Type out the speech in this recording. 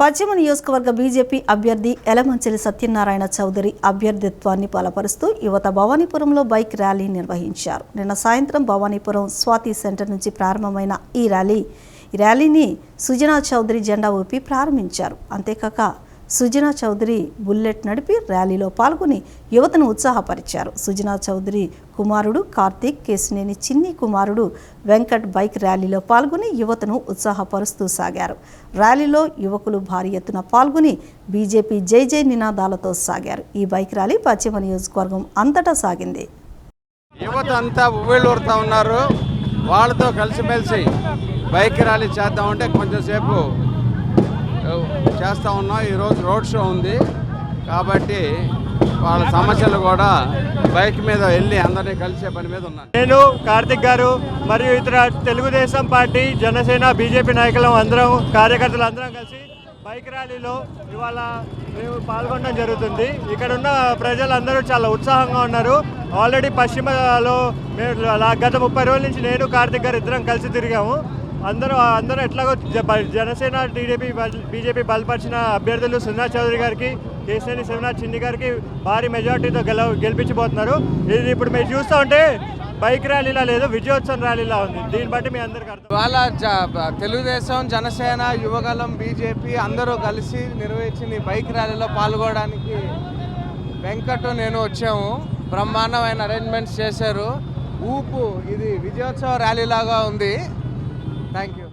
పశ్చిమ నియోజకవర్గ బీజేపీ అభ్యర్థి ఎలమంచిలి సత్యనారాయణ చౌదరి అభ్యర్థిత్వాన్ని బలపరుస్తూ యువత భవానీపురంలో బైక్ ర్యాలీ నిర్వహించారు. నిన్న సాయంత్రం భవానీపురం స్వాతి సెంటర్ నుంచి ప్రారంభమైన ఈ ర్యాలీ ఈ ర్యాలీని సుజనా చౌదరి జెండా ఊపి ప్రారంభించారు. అంతేకాక సుజనా చౌదరి బుల్లెట్ నడిపి ర్యాలీలో పాల్గొని యువతను ఉత్సాహపరిచారు. సుజనా చౌదరి కుమారుడు కార్తీక్ కేసినేని చిన్ని కుమారుడు వెంకట్ బైక్ ర్యాలీలో పాల్గొని యువతను ఉత్సాహపరుస్తూ సాగారు. ర్యాలీలో యువకులు భారీ ఎత్తున పాల్గొని బీజేపీ జై జై నినాదాలతో సాగారు. ఈ బైక్ ర్యాలీ పశ్చిమ నియోజకవర్గం అంతటా సాగింది. యువత అంతా ఉవ్వేళ్ళూరుతా ఉన్నారు. వాళ్ళతో కలిసిమెలిసి బైక్ ర్యాలీ చేద్దామంటే కొంచెంసేపు చేస్తూ ఉన్నాం. ఈరోజు రోడ్ షో ఉంది. కాబట్టి వాళ్ళ సమస్యలు కూడా బైక్ మీద వెళ్ళి అందరినీ కలిసే పని మీద ఉన్నాను. నేను కార్తిక్ గారు మరియు ఇతర తెలుగుదేశం పార్టీ జనసేన బీజేపీ నాయకులం అందరం కార్యకర్తలు అందరం కలిసి బైక్ ర్యాలీలో ఇవాళ మేము పాల్గొనడం జరుగుతుంది. ఇక్కడ ఉన్న ప్రజలందరూ చాలా ఉత్సాహంగా ఉన్నారు. ఆల్రెడీ పశ్చిమలో మేము గత ముప్పై రోజుల నుంచి నేను కార్తిక్ గారు ఇద్దరం కలిసి తిరిగాము. అందరూ అందరూ ఎట్లాగో జ- జనసేన టీడీపీ బీజేపీ బలపరిచిన అభ్యర్థులు సున్నా చౌదరి గారికి కేసీఆర్ శివనాథ్ చిన్ని గారికి భారీ మెజార్టీతో గెల గెలిపించబోతున్నారు. ఇది ఇప్పుడు మీరు చూస్తూ ఉంటే బైక్ ర్యాలీలా లేదు విజయోత్సవం ర్యాలీలా ఉంది. దీన్ని బట్టి మీ అందరికీ అర్థం. ఇవాళ తెలుగుదేశం జనసేన యువగలం బీజేపీ అందరూ కలిసి నిర్వహించిన ఈ బైక్ ర్యాలీలో పాల్గొనడానికి వెంకట్ నేను వచ్చాము. బ్రహ్మాండమైన అరేంజ్మెంట్స్ చేశారు. ఊపు ఇది విజయోత్సవ ర్యాలీ లాగా ఉంది. thank you.